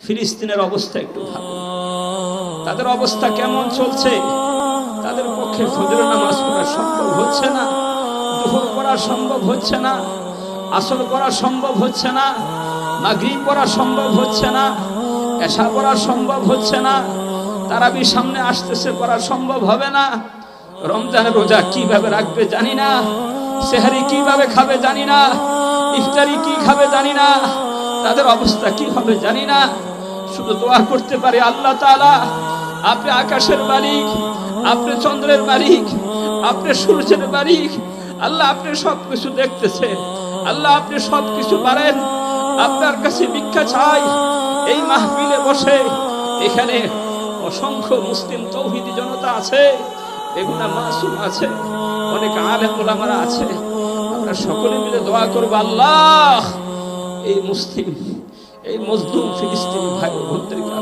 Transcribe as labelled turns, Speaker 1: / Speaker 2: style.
Speaker 1: ফিলিস্তিনের অবস্থা একটু ভালো। তাদের অবস্থা কেমন চলছে? তাদের পক্ষে নামাজ পড়া সম্ভব হচ্ছে না দুপুর পড়া সম্ভব হচ্ছে না, আসর করা সম্ভব হচ্ছে না, মাগরিব পড়া সম্ভব হচ্ছে না, এশা পড়া সম্ভব হচ্ছে না, তারাবি সামনে আসতেছে পড়া সম্ভব হবে না। রমজানের রোজা কীভাবে রাখবে জানি না, সেহারি কীভাবে খাবে জানি না, ইফতারি কি খাবে জানি না। তাদের অবস্থা কি হবে জানি না। শুধু দোয়া করতে পারে আল্লাহ তাআলা। আপনি আকাশের মালিক, আপনি চন্দ্রের মালিক, আপনি সূর্যের মালিক। আল্লাহ আপনি সব কিছু দেখতেছেন আল্লাহ আপনি সব কিছু পারেন। আপনার কাছে ভিক্ষা চাই। এই মাহফিলে বসে এখানে অসংখ্য মুসলিম তৌহিদি জনতা আছে। এগুলা মাসুম আছে। অনেক আলেম ওলামারা আছে। আমরা সকলে মিলে দোয়া করব আল্লাহ। এই মুসলিম এই মজলুম ফিলিস্তিনি ভাই বোনদেরকে